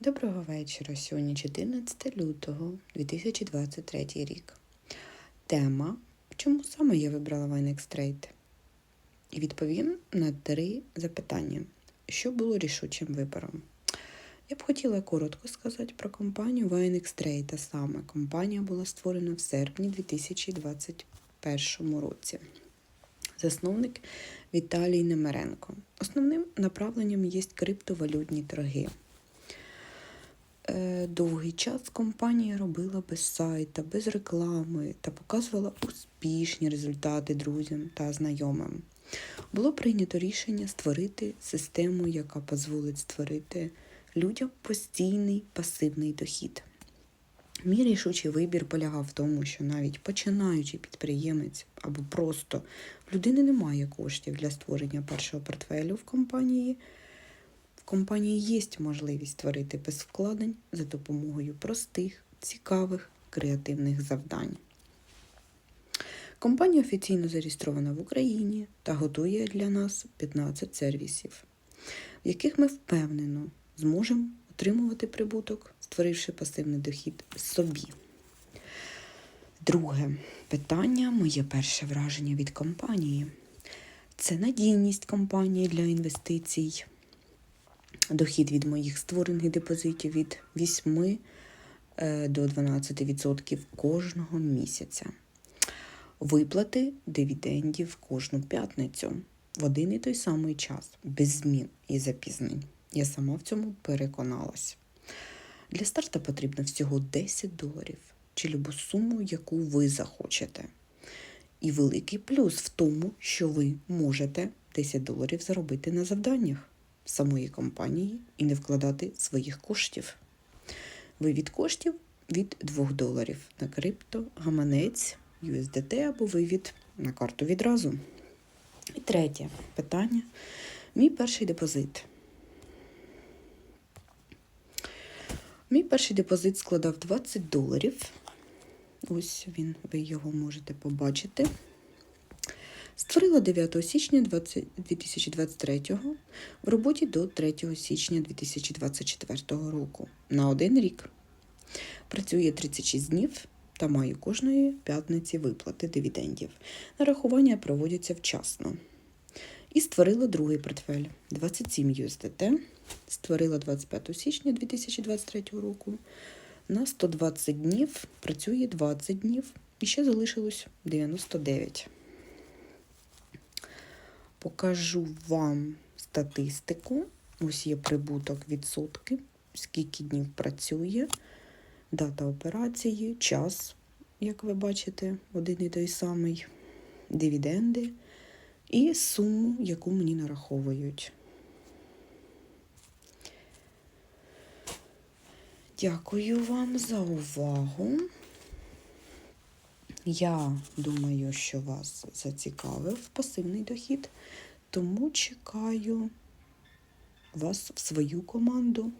Доброго вечора. Сьогодні 14 лютого 2023 рік. Тема Чому саме я вибрала Vinex Trade? І відповім на три запитання, що було рішучим вибором. Я б хотіла коротко сказати про компанію Vinex Trade, саме компанія була створена в серпні 2021 році. Засновник Віталій Немеренко. Основним направленням є криптовалютні торги. Е, Довгий час компанія робила без сайта, без реклами та показувала успішні результати друзям та знайомим. Було прийнято рішення створити систему, яка дозволить створити людям постійний пасивний дохід. Мій рішучий вибір полягав в тому, що навіть починаючий підприємець або просто в людини немає коштів для створення першого портфелю в компанії. Компанії є можливість створити без вкладень за допомогою простих, цікавих, креативних завдань. Компанія офіційно зареєстрована в Україні та готує для нас 15 сервісів, в яких ми впевнено зможемо отримувати прибуток, створивши пасивний дохід собі. Друге питання моє перше враження від компанії. Це надійність компанії для інвестицій, дохід від моїх створених депозитів від 8 е, до 12% кожного місяця. Виплати дивідендів кожну п'ятницю в один і той самий час, без змін і запізнень. Я сама в цьому переконалась. Для старта потрібно всього 10 доларів чи любу суму, яку ви захочете. І великий плюс в тому, що ви можете 10 доларів заробити на завданнях самої компанії і не вкладати своїх коштів. Вивід коштів від 2 доларів на крипто, гаманець, USDT або вивід на карту відразу. І третє питання. Мій перший депозит. Мій перший депозит складав 20 доларів. Ось він, ви його можете побачити. Створила 9 січня 2023 в роботі до 3 січня 2024 року на один рік. Працює 36 днів та має кожної п'ятниці виплати дивідендів. Нарахування проводяться вчасно. І створила другий портфель 27 USDT. Створила 25 січня 2023 року. На 120 днів працює 20 днів і ще залишилось 99. Покажу вам статистику. Ось є прибуток відсотки, скільки днів працює, дата операції, час, як ви бачите, один і той самий, дивіденди і суму, яку мені нараховують. Дякую вам за увагу. Я думаю, що вас зацікавив пасивний дохід, тому чекаю вас в свою команду.